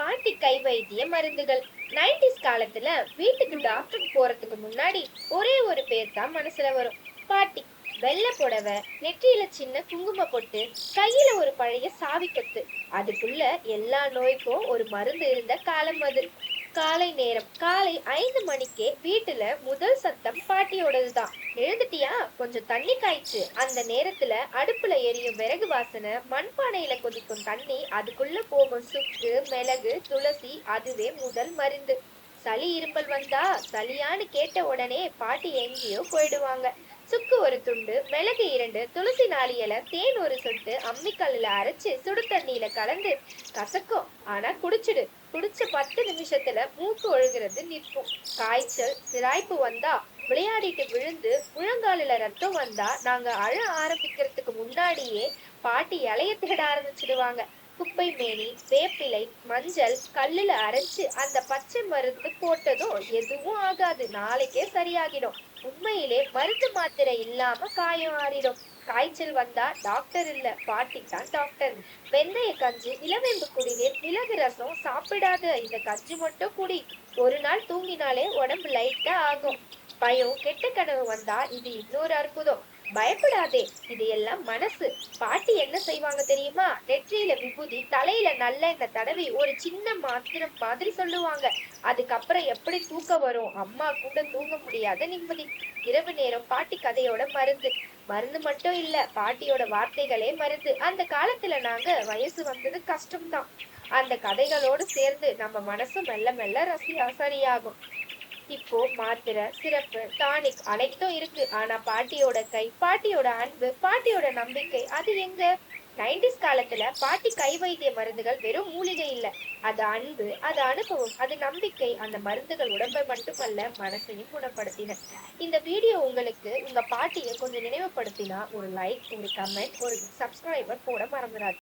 பாட்டி கை வைத்திய மருந்துகள். நைன்டிஸ் காலத்துல வீட்டுக்கு டாக்டருக்கு போறதுக்கு முன்னாடி ஒரே ஒரு பேர் தான் மனசுல வரும். பாட்டி வெள்ளை புடவை நெற்றியில சின்ன குங்கும பொட்டு கையில ஒரு பழைய சாவி கத்து அதுக்குள்ள எல்லா நோய்க்கும் ஒரு மருந்து இருந்த காலம் அது. காலை நேரம் காலை ஐந்து மணிக்கே வீட்டுல முதல் சத்தம் பாட்டியோடது தான் எழுந்துட்டியா? கொஞ்சம் தண்ணி காய்ச்சு. அந்த நேரத்துல அடுப்புல எரியும் விறகு வாசனை மண்பானையில கொதிக்கும் தண்ணி அதுக்குள்ள போகும் சுக்கு மிளகு துளசி அதுவே முதல் மருந்து. சளி இரும்பல் வந்தா சளியான்னு கேட்ட உடனே பாட்டி எங்கேயோ போயிடுவாங்க. சுக்கு ஒரு துண்டு மிளகு இரண்டு துளசி நாலு இலை தேன் ஒரு சொட்டு அம்மிக்கல்லில் அரைச்சு சுடு தண்ணியில கலந்து கசக்கும். ஆனா குடிச்சிடு. குடிச்ச பத்து நிமிஷத்துல மூக்கு ஒழுகிறது நிற்கும். காய்ச்சல் சிராய்ப்பு வந்தா விளையாடிட்டு விழுந்து முழங்காலில் ரத்தம் வந்தா நாங்க அழ ஆரம்பிக்கிறதுக்கு முன்னாடியே பாட்டி இலைய தேட ஆரம்பிச்சிடுவாங்க. குப்பை மேனி வேப்பிலை மஞ்சள் கல்லுல அரைச்சு அந்த பச்சை மருந்து போட்டதும் எதுவும் ஆகாது. நாளைக்கே சரியாகிடும். உண்மையிலே மருந்து மாத்திரை இல்லாம காயம் ஆறிடும். காய்ச்சல் வந்தா டாக்டர் இல்ல. பாட்டி தான் டாக்டர். வெந்தய கஞ்சி இளவேம்பு குடிநீர் மிளகு ரசம் சாப்பிடாத இந்த கஞ்சி மட்டும் குடி. ஒரு நாள் தூங்கினாலே உடம்பு லைட்டா ஆகும். பயம் கெட்ட கனவு வந்தா இது இன்னொரு அற்புதம். பயப்படாதே இது எல்லாம் மனசு. பாட்டி என்ன செய்வாங்க தெரியுமா? நெற்றியில விபூதி தலையில நல்லெண்ணெய் தடவி ஒரு சின்ன மாத்திரம் மாதிரி சொல்லுவாங்க. அதுக்கப்புறம் எப்படி தூக்கம் வரும்? அம்மா கூட தூங்க முடியாத நிம்மதி. இரவு நேரம் பாட்டி கதையோட மருந்து. மருந்து மட்டும் இல்ல பாட்டியோட வார்த்தைகளே மருந்து. அந்த காலத்துல நாங்க வயசு வந்தது கஷ்டம்தான். அந்த கதைகளோடு சேர்ந்து நம்ம மனசு மெல்ல மெல்ல ரசி சரியாகும் இப்போ மாத்திரை சிறப்பு டானிக் அனைத்தும் இருக்கு. ஆனா பாட்டியோட கை பாட்டியோட அன்பு பாட்டியோட நம்பிக்கை அது எங்க? நைன்டிஸ் காலத்துல பாட்டி கை வைத்திய மருந்துகள் வெறும் மூலிகை இல்ல. அது அன்பு அது அனுபவம் அது நம்பிக்கை அந்த மருந்துகள் உடம்பை மட்டுமல்ல மனசையும் குணப்படுத்தின. இந்த வீடியோ உங்களுக்கு உங்க பாட்டியை கொஞ்சம் நினைவுபடுத்தினா ஒரு லைக் ஒரு கமெண்ட் ஒரு சப்ஸ்கிரைபர் போட மறந்துடாது